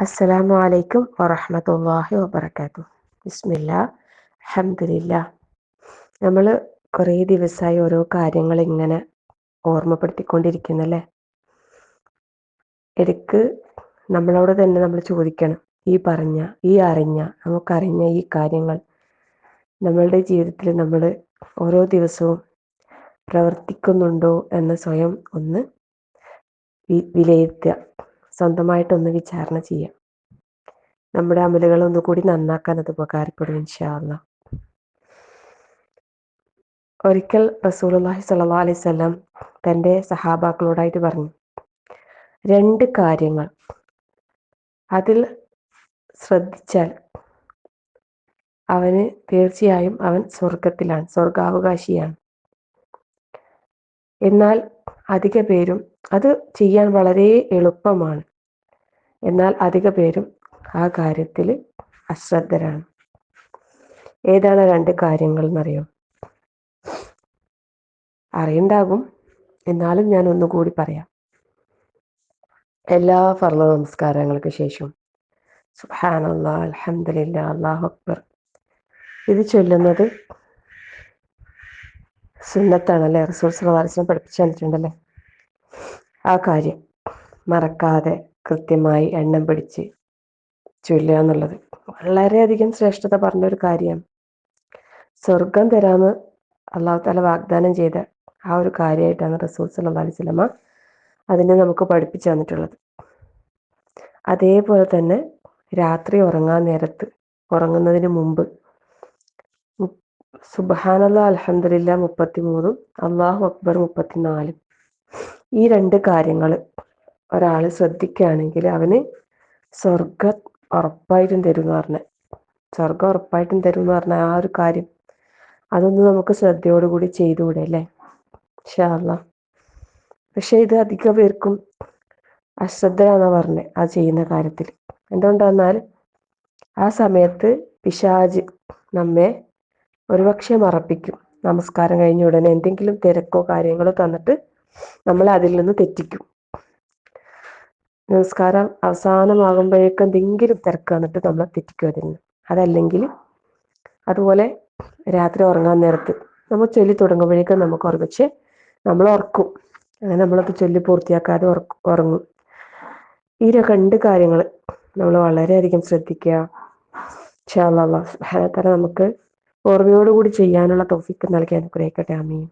അസ്സലാമു അലൈക്കും വറഹമത്തല്ലാഹി വബർക്കാത്തു ബിസ്മില്ല അഹമ്മദില്ല നമ്മൾ കുറേ ദിവസമായി ഓരോ കാര്യങ്ങൾ ഇങ്ങനെ ഓർമ്മപ്പെടുത്തിക്കൊണ്ടിരിക്കുന്നല്ലേ? ഇടയ്ക്ക് നമ്മളോട് തന്നെ നമ്മൾ ചോദിക്കണം. ഈ പറഞ്ഞ ഈ അറിഞ്ഞ നമുക്കറിഞ്ഞ ഈ കാര്യങ്ങൾ നമ്മളുടെ ജീവിതത്തിൽ നമ്മൾ ഓരോ ദിവസവും പ്രവർത്തിക്കുന്നുണ്ടോ എന്ന് സ്വയം ഒന്ന് വിലയിരുത്തുക. സ്വന്തമായിട്ടൊന്ന് വിചാരണ ചെയ്യാം. നമ്മുടെ അമലുകൾ ഒന്നുകൂടി നന്നാക്കാൻ അത് ഉപകാരപ്പെടും ഇൻഷാല്ല ഒരിക്കൽ റസൂലുള്ളാഹി സല്ലാ അലൈഹി വസല്ലം തന്റെ സഹാബാക്കളോടായിട്ട് പറഞ്ഞു രണ്ട് കാര്യങ്ങൾ അതിൽ ശ്രദ്ധിച്ചാൽ അവന് തീർച്ചയായും അവൻ സ്വർഗത്തിലാണ് സ്വർഗാവകാശിയാണ്. എന്നാൽ അധിക പേരും അത് ചെയ്യാൻ വളരെ എളുപ്പമാണ്. എന്നാൽ അധിക പേരും ആ കാര്യത്തിൽ അശ്രദ്ധരാണ്. ഏതാണ് രണ്ട് കാര്യങ്ങൾ എന്നറിയോ അറിയണ്ടാകും. എന്നാലും ഞാൻ ഒന്നുകൂടി പറയാം. എല്ലാ ഫർള നമസ്കാരങ്ങൾക്ക് ശേഷം സുഹാനല്ലാ അലഹമില്ല അള്ളാഹു അക്ബർ. ഇത് ചൊല്ലുന്നത് സുന്നത്താണല്ലേ? റസൂൽ പഠിപ്പിച്ചു തന്നിട്ടുണ്ടല്ലേ? ആ കാര്യം മറക്കാതെ കൃത്യമായി എണ്ണം പിടിച്ച് ചൊല്ലുക എന്നുള്ളത്. വളരെയധികം ശ്രേഷ്ഠത പറഞ്ഞ ഒരു കാര്യമാണ് സ്വർഗം തരാമെന്ന് അള്ളാഹു താല വാഗ്ദാനം ചെയ്ത ആ ഒരു കാര്യമായിട്ടാണ് റസൂൽ സല്ലാ അലൈഹി സ്വലമ അതിനെ നമുക്ക് പഠിപ്പിച്ചു തന്നിട്ടുള്ളത്. അതേപോലെ തന്നെ രാത്രി ഉറങ്ങാൻ നേരത്ത് ഉറങ്ങുന്നതിന് മുമ്പ് സുബാനല്ല അലഹമില്ല മുപ്പത്തി മൂന്നും അള്ളാഹു അക്ബർ മുപ്പത്തിനാലും ഈ രണ്ട് കാര്യങ്ങൾ ഒരാൾ ശ്രദ്ധിക്കുകയാണെങ്കിൽ അവന് സ്വർഗം ഉറപ്പായിട്ടും തരും എന്ന് പറഞ്ഞ. സ്വർഗം ഉറപ്പായിട്ടും തരും എന്ന് പറഞ്ഞ ആ ഒരു കാര്യം അതൊന്ന് നമുക്ക് ശ്രദ്ധയോടുകൂടി ചെയ്തുകൂടെ അല്ലേ? ഷാല്ല പക്ഷെ ഇത് അധിക പേർക്കും അശ്രദ്ധരാന്നാ പറഞ്ഞത് ആ ചെയ്യുന്ന കാര്യത്തിൽ എന്തുകൊണ്ടെന്നാൽ ആ സമയത്ത് പിശാജ് നമ്മെ ഒരുപക്ഷെ മറപ്പിക്കും. നമസ്കാരം കഴിഞ്ഞ ഉടനെ എന്തെങ്കിലും തിരക്കോ കാര്യങ്ങളോ തന്നിട്ട് നമ്മളെ അതിൽ നിന്ന് തെറ്റിക്കും. നമസ്കാരം അവസാനമാകുമ്പോഴേക്കും എന്തെങ്കിലും തിരക്ക് വന്നിട്ട് നമ്മളെ തെറ്റിക്കും അതിൽ അതല്ലെങ്കിൽ അതുപോലെ രാത്രി ഉറങ്ങാൻ നേരത്ത് നമ്മൾ ചൊല്ലി തുടങ്ങുമ്പോഴേക്കും നമുക്ക് ഉറപ്പിച്ച് നമ്മൾ ഉറക്കും. അങ്ങനെ നമ്മളത് ചൊല്ലി പൂർത്തിയാക്കാതെ ഉറങ്ങും. ഈ രണ്ട് കാര്യങ്ങൾ നമ്മൾ വളരെയധികം ശ്രദ്ധിക്കുക. ഷാ നമുക്ക് ഓർമ്മയോടുകൂടി ചെയ്യാനുള്ള തോഫിക്ക് നൽകി അനുഗ്രഹിക്കട്ടെ. അമീൻ